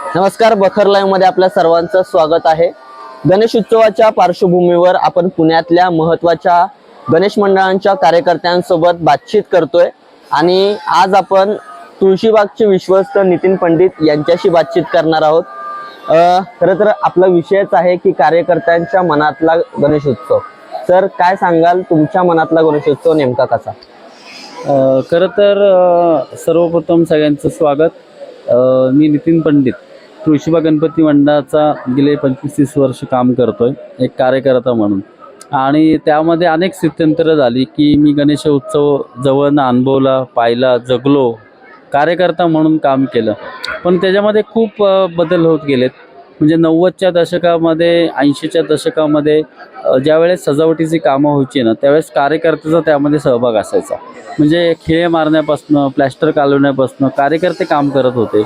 नमस्कार बखर लाईव्हमध्ये आपल्या सर्वांचं स्वागत आहे. गणेश उत्सवाच्या पार्श्वभूमीवर आपण पुण्यातल्या महत्त्वाच्या गणेश मंडळांच्या कार्यकर्त्यांसोबत बातचीत करतोय. आणि आज आपण तुळशीबागचे विश्वस्त नितीन पंडित यांच्याशी बातचीत करणार आहोत. खरं तर आपला विषयच आहे की कार्यकर्त्यांच्या मनातला गणेश उत्सव. सर काय सांगाल? तुमच्या मनातला गणेशोत्सव नेमका कसा? खरं तर सर्वप्रथम सगळ्यांचं स्वागत. मी नितीन पंडित. तुळशीबा गणपती मंडळाचा गेले पंचवीस तीस वर्ष काम करतोय एक कार्यकर्ता म्हणून. आणि त्यामध्ये अनेक स्थित्यंतरं झाली की मी गणेश उत्सव जवळनं अनुभवला पाहिला जगलो कार्यकर्ता म्हणून काम केलं. पण त्याच्यामध्ये खूप बदल होत गेलेत. म्हणजे नव्वदच्या दशकामध्ये ऐंशीच्या दशकामध्ये ज्यावेळेस सजावटीची कामं व्हायची ना त्यावेळेस कार्यकर्त्याचा त्यामध्ये सहभाग असायचा. म्हणजे खिळे मारण्यापासनं प्लॅस्टर कालवण्यापासनं कार्यकर्ते काम करत होते.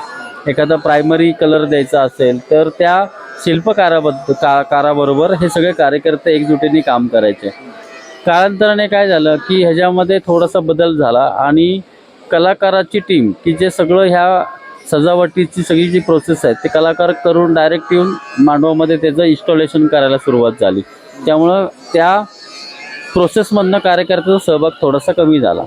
एखादा प्रायमरी कलर द्यायचा असेल तर त्या शिल्पकाराबद्द का काराबरोबर हे सगळे कार्यकर्ते एकजुटीने काम करायचे. कालांतराने काय झालं की ह्याच्यामध्ये थोडासा बदल झाला आणि कलाकाराची टीम की जे सगळं ह्या सजावटीची सगळी जी प्रोसेस आहे ते कलाकार करून डायरेक्ट येऊन मांडवामध्ये त्याचं इन्स्टॉलेशन करायला सुरुवात झाली. त्यामुळं त्या प्रोसेसमधनं कार्यकर्त्याचा सहभाग थोडासा कमी झाला.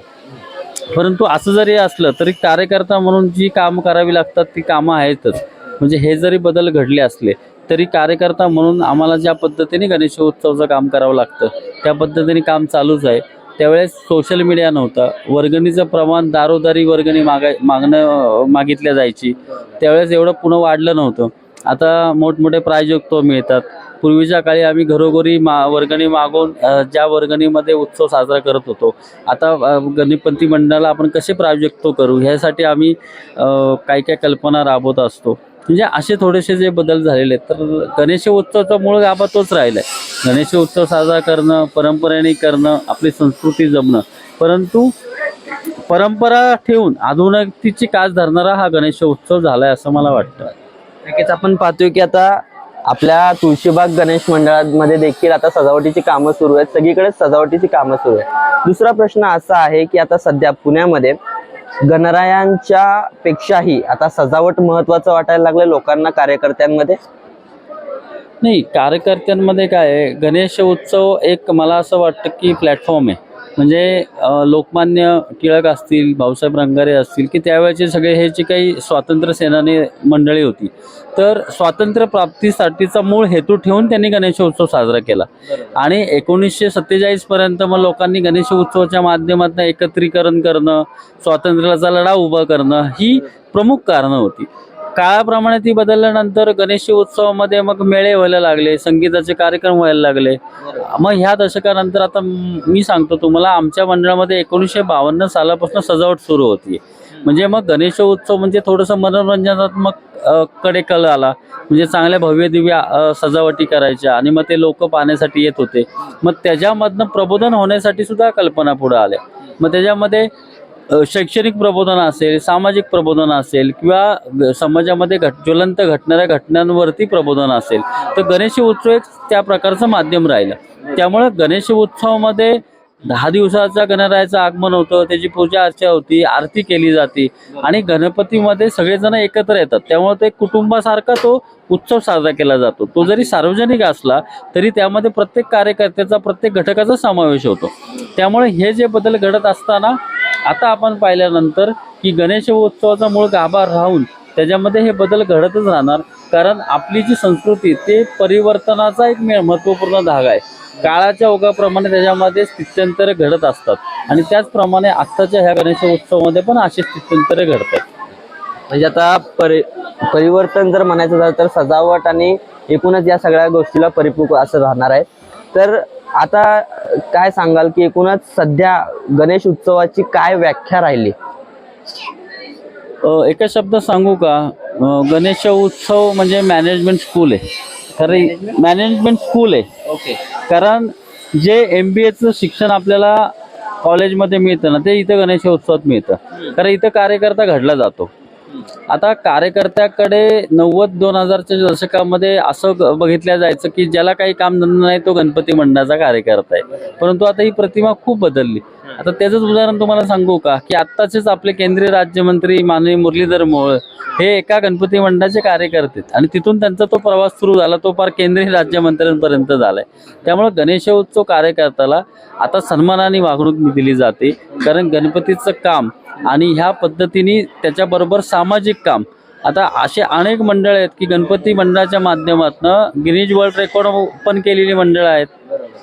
परंतु असं जरी असलं तरी कार्यकर्ता म्हणून जी कामं करावी लागतात ती कामं आहेतच. म्हणजे हे जरी बदल घडले असले तरी कार्यकर्ता म्हणून आम्हाला ज्या पद्धतीने गणेशोत्सवचं काम करावं लागतं त्या पद्धतीने काम चालूच आहे. त्यावेळेस सोशल मीडिया नव्हता. वर्गणीचं प्रमाण दारोदारी वर्गणी मागाय मागणं मागितल्या जायची. त्यावेळेस एवढं पुन्हा वाढलं नव्हतं. आता मोठमोठे प्रायोजकत्व मिळतात. पूर्वीच्या काळी आम्ही घरोघरी मा वर्गणी मागून ज्या वर्गणीमध्ये उत्सव साजरा करत होतो. आता गणपती मंडळाला आपण कसे प्रायोजक्त करू? ह्यासाठी आम्ही काय काय कल्पना राबवत असतो. म्हणजे असे थोडेसे जे बदल झालेले आहेत. तर गणेश उत्सवाचा मूळ गाभा तोच राहिला आहे गणेश उत्सव साजरा करणं परंपरेने करणं आपली संस्कृती जमणं परंतु परंपरा ठेवून आधुनिकतेची कास धरणारा हा गणेश उत्सव झाला आहे असं मला वाटतं. नक्कीच. आपण पाहतोय की आता आपल्या तुळशीबाग गणेश मंडळामध्ये देखील आता सजावटीची कामं सुरू आहेत. सगळीकडे सजावटीची कामं सुरू आहेत. दुसरा प्रश्न असा आहे की आता सध्या पुण्यामध्ये गणरायांच्या पेक्षाही आता सजावट महत्वाचं वाटायला लागलं लोकांना कार्यकर्त्यांमध्ये? नाही कार्यकर्त्यांमध्ये काय आहे? गणेश उत्सव एक मला असं वाटतं की प्लॅटफॉर्म आहे. म्हणजे लोकमान्य टिळक असतील भाऊसाहेब रंगारे असतील की त्यावेळेचे सगळे हे जे काही स्वातंत्र्य सेनानी मंडळी होती. तर स्वातंत्र्य प्राप्तीसाठीचा मूळ हेतू ठेवून त्यांनी गणेश उत्सव साजरा केला. आणि एकोणीसशे सत्तेचाळीस पर्यंत मग लोकांनी गणेश उत्सवाच्या माध्यमातून एकत्रीकरण करणं स्वातंत्र्याचा लढा उभा करणं ही प्रमुख कारणं होती. काळाप्रमाणे ती बदलल्यानंतर गणेश उत्सवामध्ये मग मेळे व्हायला लागले संगीताचे कार्यक्रम व्हायला लागले. मग ह्या दशकानंतर आता मी सांगतो तुम्हाला आमच्या मंडळामध्ये एकोणीसशे बावन्न सालापासून सजावट सुरू होती. म्हणजे मग गणेश उत्सव म्हणजे थोडंसं मनोरंजनात्मककडे कल आला. म्हणजे चांगल्या भव्य दिव्य सजावटी करायच्या आणि मग ते लोक पाहण्यासाठी येत होते. मग त्याच्यामधनं प्रबोधन होण्यासाठी सुद्धा कल्पना पुढे आल्या. मग त्याच्यामध्ये शैक्षणिक प्रबोधन असेल सामाजिक प्रबोधन असेल किंवा ग- समाजामध्ये घट ज्वलंत घटणाऱ्या घटनांवरती प्रबोधन असेल तर गणेश उत्सव एक त्या प्रकारचं माध्यम राहिलं. त्यामुळे गणेश उत्सवामध्ये दहा दिवसाचा गणरायाचं आगमन होतं त्याची पूजा अर्चा होती आरती केली जाते आणि गणपतीमध्ये सगळेजण एकत्र येतात. त्यामुळे ते कुटुंबासारखा तो उत्सव साजरा केला जातो. तो जरी सार्वजनिक असला तरी त्यामध्ये प्रत्येक कार्यकर्त्याचा प्रत्येक घटकाचा समावेश होतो. त्यामुळे हे जे बदल घडत असताना आता आपण पाहिल्यानंतर की गणेश उत्सवाचा मूळ गाभा राहून त्याच्यामध्ये हे बदल घडतच राहणार. कारण आपली जी संस्कृती ते परिवर्तनाचा एक महत्त्वपूर्ण धाग आहे. काळाच्या ओघाप्रमाणे त्याच्यामध्ये स्थित्यंतर घडत असतात. आणि त्याचप्रमाणे आत्ताच्या ह्या गणेश उत्सवामध्ये पण असे स्थित्यंतर घडतात. म्हणजे आता परि परिवर्तन जर म्हणायचं झालं तर सजावट आणि एकूणच या सगळ्या गोष्टीला परिपूर्ण असं राहणार आहे. तर आता काय सांगाल की एकूणच सध्या गणेश उत्सवाची काय व्याख्या राहिली? एका शब्दात सांगू का? गणेश उत्सव म्हणजे मॅनेजमेंट स्कूल आहे. खरं मॅनेजमेंट स्कूल आहे. ओके कारण जे एम बी एचं शिक्षण आपल्याला कॉलेजमध्ये मिळतं ना ते इथं गणेश उत्सवात मिळतं. कारण इथं कार्यकर्ता घडला जातो. आता कार्यकर्त्याकडे नव्वद दोन हजारच्या दशकामध्ये असं बघितलं जायचं की ज्याला काही काम धंदा नाही तो गणपती मंडळाचा कार्यकर्ता आहे. परंतु आता ही प्रतिमा खूप बदलली. आता त्याचंच उदाहरण तुम्हाला सांगू का? की आत्ताचेच आपले केंद्रीय राज्यमंत्री माननीय मुरलीधर मोहोळ हे एका गणपती मंडळाचे कार्यकर्ते आणि तिथून त्यांचा तो प्रवास सुरू झाला तो फार केंद्रीय राज्यमंत्र्यांपर्यंत झालाय. त्यामुळे गणेशोत्सव कार्यकर्त्याला आता सन्मानाने वागणूक दिली जाते. कारण गणपतीचं काम आणि ह्या पद्धतीने त्याच्याबरोबर सामाजिक काम. आता असे अनेक मंडळ आहेत की गणपती मंडळाच्या माध्यमातून गिनीज वर्ल्ड रेकॉर्ड ओपन केलेली मंडळं आहेत.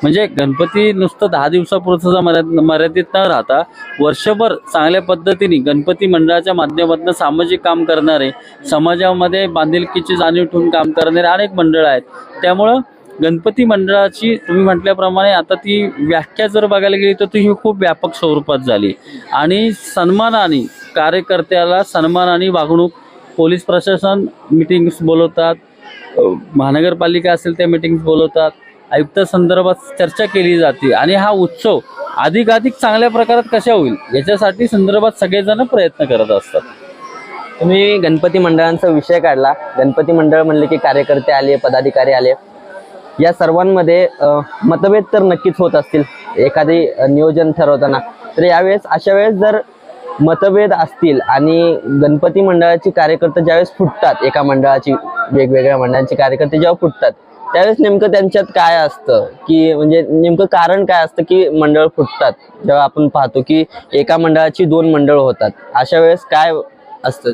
म्हणजे गणपती नुसतं दहा दिवसापुरतं मर्याद मर्यादित न राहता वर्षभर चांगल्या पद्धतीने गणपती मंडळाच्या माध्यमातून सामाजिक काम करणारे समाजामध्ये बांधिलकीची जाणीव ठेवून काम करणारे अनेक मंडळं आहेत. त्यामुळं गणपती मंडळाची तुम्ही म्हटल्याप्रमाणे आता ती व्याख्या जर बघायला गेली तर ती ही खूप व्यापक स्वरूपात झाली. आणि सन्मानाने कार्यकर्त्याला सन्मानाने वागणूक पोलीस प्रशासन मिटिंग्स बोलवतात महानगरपालिका असेल त्या मिटिंग्स बोलवतात आयुक्त संदर्भात चर्चा केली जाते आणि हा उत्सव अधिकाधिक चांगल्या प्रकारात कशा होईल याच्यासाठी संदर्भात सगळेजण प्रयत्न करत असतात. तुम्ही गणपती मंडळांचा विषय काढला. गणपती मंडळ म्हणले की कार्यकर्ते आले पदाधिकारी आले. या सर्वांमध्ये मतभेद तर नक्कीच होत असतील एखादी नियोजन ठरवताना. तर यावेळेस अशा वेळेस जर मतभेद असतील आणि गणपती मंडळाची कार्यकर्ते ज्यावेळेस फुटतात एका मंडळाची वेगवेगळ्या मंडळांचे कार्यकर्ते जेव्हा फुटतात त्यावेळेस नेमकं त्यांच्यात काय असतं? की म्हणजे नेमकं कारण काय असतं की मंडळ फुटतात? जेव्हा आपण पाहतो की एका मंडळाची दोन मंडळ होतात अशा वेळेस काय असतं?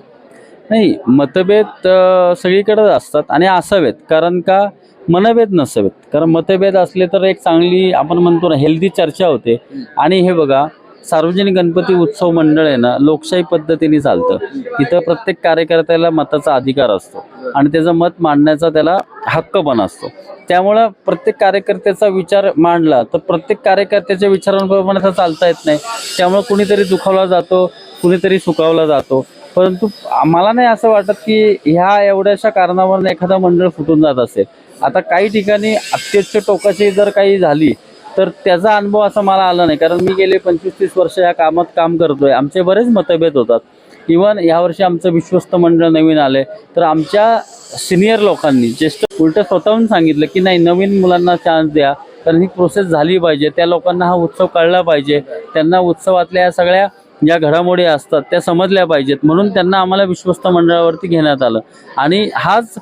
नाही मतभेद अ, सगळीकडेच असतात आणि असावेत कारण का? मनभेद नसावेत. कारण मतभेद असले तर एक चांगली आपण म्हणतो ना हेल्दी चर्चा होते. आणि हे बघा सार्वजनिक गणपती उत्सव मंडळ आहे ना लोकशाही पद्धतीने चालतं. इथं प्रत्येक कार्यकर्त्याला मताचा अधिकार असतो. आणि त्याचं मत मांडण्याचा त्याला हक्क पण असतो. त्यामुळं प्रत्येक कार्यकर्त्याचा विचार मांडला तर प्रत्येक कार्यकर्त्याच्या विचारांप्रमाणे तर चालता येत नाही. त्यामुळं कुणीतरी दुखावला जातो कुणीतरी सुखावला जातो. परंतु मला नाही असं वाटत की ह्या एवढ्याशा कारणावरून एखादा मंडळ फुटून जात असेल. आता काही ठिकाणी अत्यच्छ टोकाची जर काही झाली तर त्याचा अनुभव असा मला आला नाही. कारण मी गेले पंचवीस तीस वर्ष या कामात काम करतोय. आमचे बरेच मतभेद होतात. इवन यावर्षी आमचं विश्वस्त मंडळ नवीन आले तर आमच्या सिनियर लोकांनी ज्येष्ठ उलट स्वतःहून सांगितलं की नाही नवीन मुलांना चान्स द्या. कारण ही प्रोसेस झाली पाहिजे. त्या लोकांना हा उत्सव कळला पाहिजे. त्यांना उत्सवातल्या या सगळ्या ज्या घडामोडी असतात त्या समजल्या पाहिजेत. म्हणून त्यांना आम्हाला विश्वस्त मंडळावरती घेण्यात आलं. आणि हाच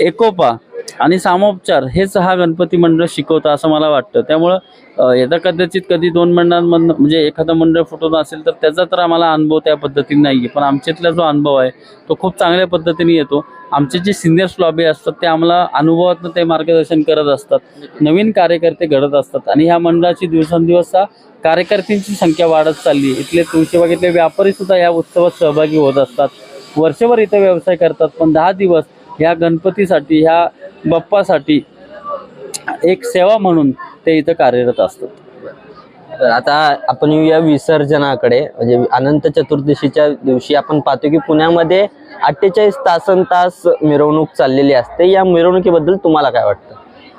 एकोपा आणि सामोपचार हेच हा गणपती मंडळ शिकवतं असं मला वाटतं. त्यामुळं यदा कदाचित कधी दोन मंडळांमधनं म्हणजे एखादं मंडळ फुटून असेल तर त्याचा तर आम्हाला अनुभव त्या पद्धतीने नाही आहे पण आमच्यातला जो अनुभव आहे तो खूप चांगल्या पद्धतीने येतो. आमचे जे सिनियर्स लॉबी असतात ते आम्हाला अनुभवातनं ते मार्गदर्शन करत असतात. नवीन कार्यकर्ते घडत असतात. आणि ह्या मंडळाची दिवसेंदिवस हा कार्यकर्त्यांची संख्या वाढत चालली इथले तुळशीबागेतले व्यापारी व्यापारीसुद्धा या उत्सवात सहभागी होत असतात. वर्षभर इथं व्यवसाय करतात. पण दहा दिवस ह्या गणपतीसाठी ह्या बाप्पासाठी एक सेवा म्हणून ते इथं कार्यरत असतात. तर आता आपण येऊया विसर्जनाकडे. म्हणजे अनंत चतुर्दशीच्या दिवशी आपण पाहतो की पुण्यामध्ये अठ्ठेचाळीस तासन तास मिरवणूक चाललेली असते. या मिरवणुकीबद्दल तुम्हाला काय वाटतं?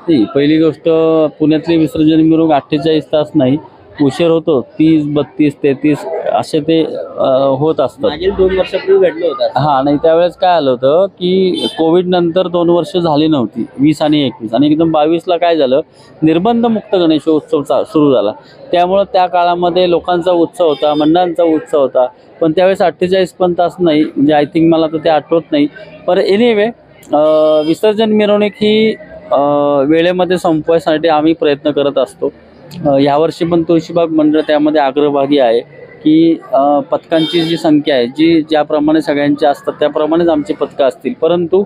ती पहिली गोष्ट पुण्यातली विसर्जन मिरवणूक अठ्ठेचाळीस तास नाही. उशीर होतो तीस बत्तीस तेहतीस असे ते होत असतात. मागील दोन वर्षापूर्वी घडलं होतं हा नाही त्यावेळेस काय आलं होतं की कोविड नंतर दोन वर्ष झाली नव्हती वीस आणि एकवीस. आणि एकदम बावीसला काय झालं निर्बंध मुक्त गणेशोत्सव चा सुरू झाला. त्यामुळं त्या काळामध्ये लोकांचा उत्सव होता मंडळांचा उत्सव होता. पण त्यावेळेस अठ्ठेचाळीस पण तास नाही म्हणजे आय थिंक मला तर ते आठवत नाही. पण एनिवे विसर्जन मिरवणूक ही वेळेमध्ये संपवायसाठी आम्ही प्रयत्न करत असतो. यावर्षी पण तुळशीबाग मंडळ त्यामध्ये अग्रभागी आहे. की पथकांची जी संख्या आहे जी ज्याप्रमाणे सगळ्यांची असतात त्याप्रमाणेच आमची पथकं असतील. परंतु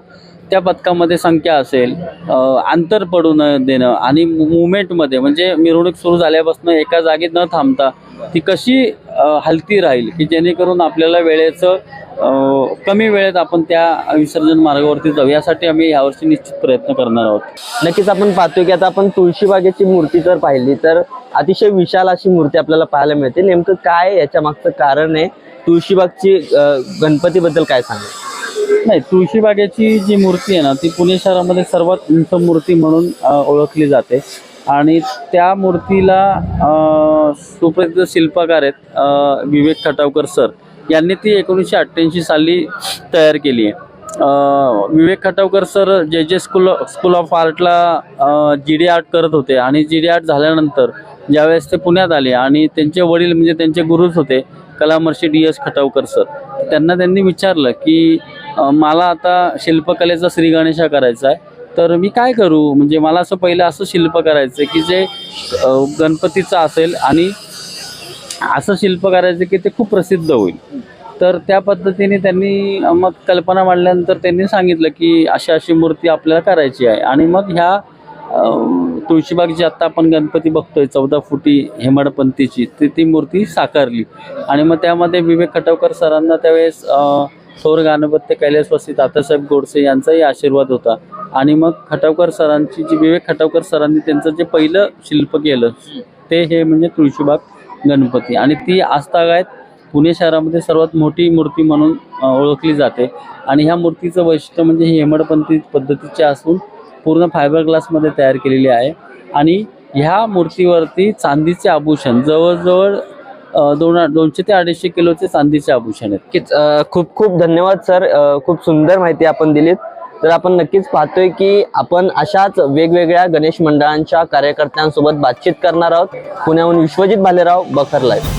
त्या पथकामध्ये संख्या असेल अंतर पडू न देणं आणि मुवमेंटमध्ये म्हणजे मिरवणूक सुरू झाल्यापासून एका जागी न थांबता ती कशी हलती राहील की जेणेकरून आपल्याला वेळेचं कमी वेळेत आपण त्या विसर्जन मार्गावरती जाऊ यासाठी आम्ही यावर्षी निश्चित प्रयत्न करणार आहोत. नक्कीच आपण पाहतो की आता आपण तुळशीबागेची मूर्ती जर पाहिली तर अतिशय विशाल अशी मूर्ती आपल्याला पाहायला मिळते. नेमकं काय याच्या मागचं कारण आहे? तुळशीबागची गणपतीबद्दल काय सांगा नाही तुळशीबागेची जी मूर्ती आहे ना ती पुणे शहरामध्ये सर्वात उंच मूर्ती म्हणून ओळखली जाते. आणि त्या मूर्तीला सुप्रसिद्ध शिल्पकार आहेत विवेक खटावकर सर. यांनी ती एकोणीसशे अठ्ठ्याऐंशी साली तयार केली आहे. विवेक Khatavkar sir J J school school of आर्टला G D art करत होते आणि जी डी आर्ट झाल्यानंतर ज्यावेळेस ते पुण्यात आले आणि त्यांचे वडील म्हणजे त्यांचे गुरुच होते कलामर्षी डी एस खटावकर सर. त्यांना त्यांनी विचारलं की मला आता शिल्पकलेचा श्री गणेशा करायचा आहे. तर मी काय करू? म्हणजे मला असं पहिलं असं शिल्प करायचं की जे गणपतीचं असेल आणि असं शिल्प करायचं की ते खूप प्रसिद्ध होईल. तर त्या पद्धतीने त्यांनी मग कल्पना मांडल्यानंतर त्यांनी सांगितलं की अशी अशी मूर्ती आपल्याला करायची आहे. आणि मग ह्या तुळशीबागची तुळशीबाग जी आत्ता आपण गणपती बघतोय चौदा फुटी हेमाडपंतीची ती ती मूर्ती साकारली. आणि मग त्यामध्ये विवेक खटवकर सरांना त्यावेळेस थोर गाणपत्य कैलासवासी तातासाहेब गोडसे यांचाही आशीर्वाद होता. आणि मग खटावकर सरांची जी विवेक खटावकर सरांनी त्यांचं जे पहिलं शिल्प केलं ते हे म्हणजे तुळशीबाग गणपती. आणि ती आस्थागायत पुणे शहरामध्ये सर्वात मोठी मूर्ती म्हणून ओळखली जाते. आणि ह्या मूर्तीचं वैशिष्ट्य म्हणजे ही हेमडपंथी पद्धतीची असून पूर्ण फायबर ग्लासमध्ये तयार केलेली आहे. आणि ह्या मूर्तीवरती चांदीचे आभूषण जवळजवळ दोन दोनशे ते अडीचशे किलोचे चांदीचे आभूषण आहेत. नक्कीच खूप खूप धन्यवाद सर. खूप सुंदर माहिती आपण दिलीत. तर आपण नक्कीच पाहतोय की आपण अशाच वेगवेगळ्या गणेश मंडळांच्या कार्यकर्त्यांसोबत बातचीत करणार आहोत. पुण्याहून विश्वजित भालेराव बखर लाईव्ह.